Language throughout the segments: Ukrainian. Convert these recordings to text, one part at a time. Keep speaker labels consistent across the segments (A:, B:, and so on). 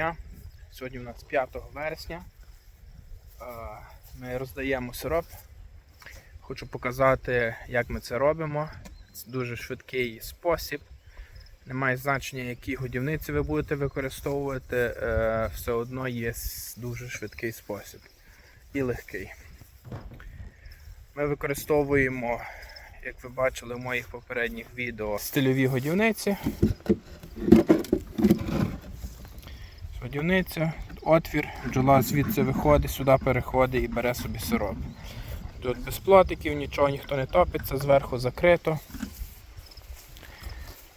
A: дня. Сьогодні у нас 5 вересня. Е, Ми роздаємо сироп. Хочу показати, як ми це робимо. Це дуже швидкий спосіб. Немає значення, які годівниці ви будете використовувати, е, все одно є дуже швидкий спосіб і легкий. Ми використовуємо, як ви бачили в моїх попередніх відео, стильові годівниці. Годівниця, отвір, бджола звідси виходить, сюди переходить і бере собі сироп. Тут без плотиків, нічого ніхто не топиться, зверху закрито.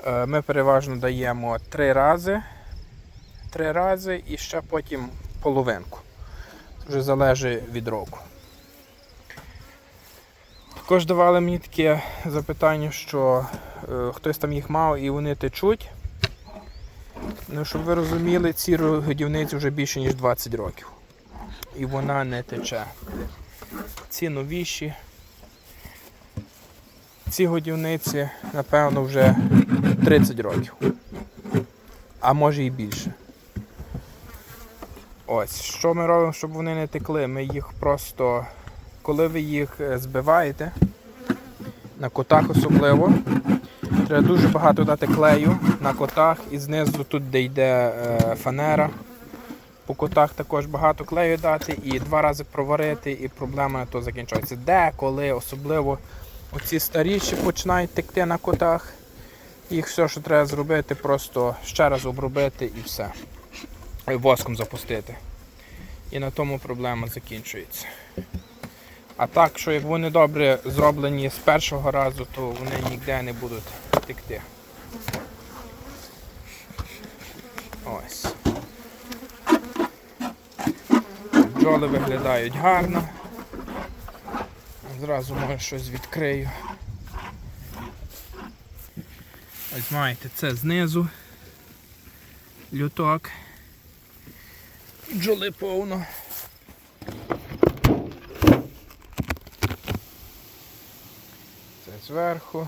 A: Е, Ми переважно даємо три рази, три рази і ще потім половинку. Вже залежить від року. Також давали мені таке запитання, що е, хтось там їх мав і вони течуть. Ну, щоб ви розуміли, ці годівниці вже більше ніж 20 років. І вона не тече. Ці новіші. Ці годівниці, напевно, вже 30 років. А може і більше. Ось, що ми робимо, щоб вони не текли? Ми їх просто, коли ви їх е, збиваєте, на котах особливо, Треба дуже багато дати клею на котах і знизу тут, де йде е, фанера. По котах також багато клею дати і два рази проварити, і проблема то закінчується. Деколи, особливо оці старіші починають текти на котах. Їх все, що треба зробити, просто ще раз обробити і все. Воском запустити. І на тому проблема закінчується. А так, що як вони добре зроблені з першого разу, то вони ніде не будуть текти. Ось. Бджоли виглядають гарно. Зразу може щось відкрию. Ось маєте це знизу. Люток. Бджоли повно. Зверху.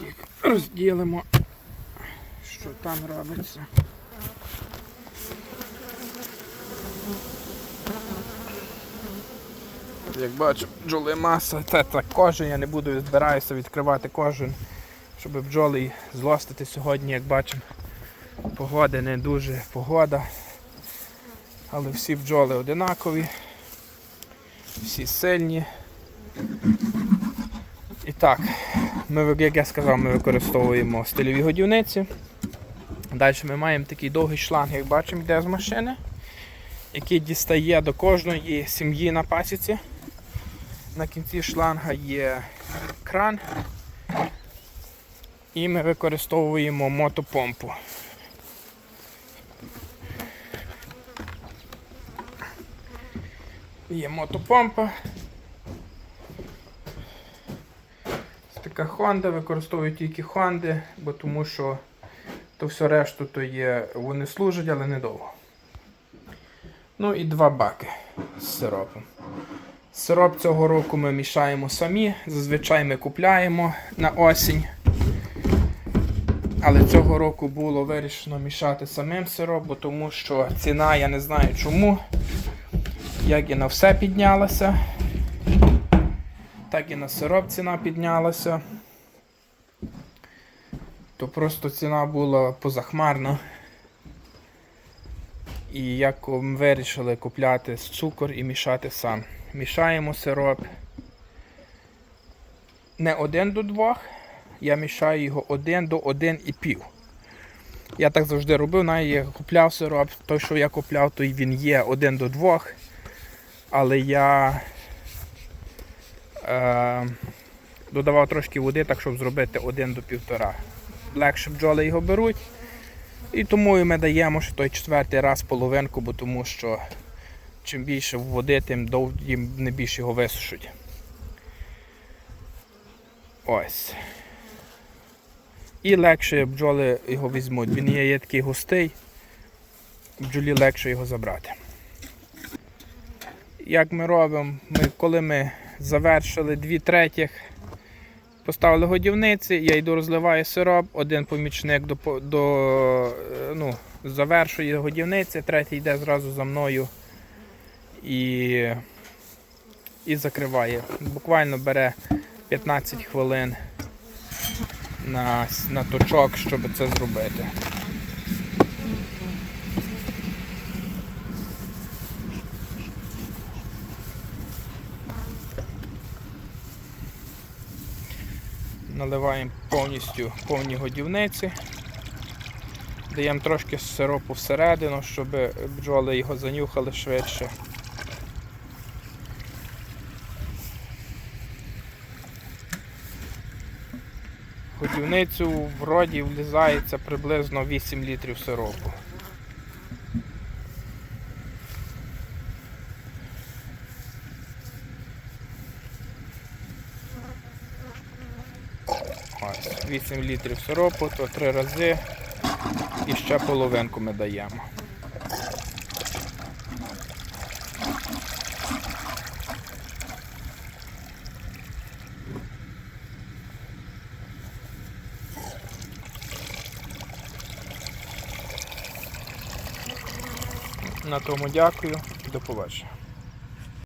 A: Їх розділимо, що там робиться. Як бачу, бджоли маса, це так кожен, я не буду збираюся відкривати кожен, щоб бджоли злостити сьогодні, як бачимо, погода не дуже погода. Але всі бджоли одинакові, всі сильні. І так, ми, як я сказав, ми використовуємо стильові годівниці. Далі ми маємо такий довгий шланг, як бачимо, йде з машини, який дістає до кожної сім'ї на пасіці. На кінці шланга є кран. І ми використовуємо мотопомпу. Є мотопомпа. Це така Honda, використовую тільки Honda, бо тому що то все решту то є, вони служать, але недовго. Ну і два баки з сиропом. Сироп цього року ми мішаємо самі, зазвичай ми купляємо на осінь. Але цього року було вирішено мішати самим сироп, бо тому що ціна, я не знаю чому, як і на все піднялася, так і на сироп ціна піднялася. То просто ціна була позахмарна. І як ми вирішили купляти цукор і мішати сам. Мішаємо сироп не один до двох, я мішаю його один до один і пів. Я так завжди робив, навіть я купляв сироп, той, що я купляв, той він є один до двох. Але я е, додавав трошки води, так щоб зробити один до півтора. Легше бджоли його беруть. І тому і ми даємо ще той четвертий раз половинку, бо тому що чим більше води, тим дов... їм не більше його висушуть. Ось. І легше бджоли його візьмуть. Він є, є такий густий, бджолі легше його забрати. Як ми робимо, ми, коли ми завершили дві третіх Поставили годівниці, я йду розливаю сироп, один помічник до, до, е, ну, завершує годівниці, третій йде зразу за мною і, і закриває. Буквально бере 15 хвилин на, на точок, щоб це зробити. Наливаємо повністю повні годівниці. Даємо трошки сиропу всередину, щоб бджоли його занюхали швидше. Годівницю в роді влізається приблизно 8 літрів сиропу. 8 літрів сиропу, то 3 рази і ще половинку ми даємо. На тому дякую. До побачення.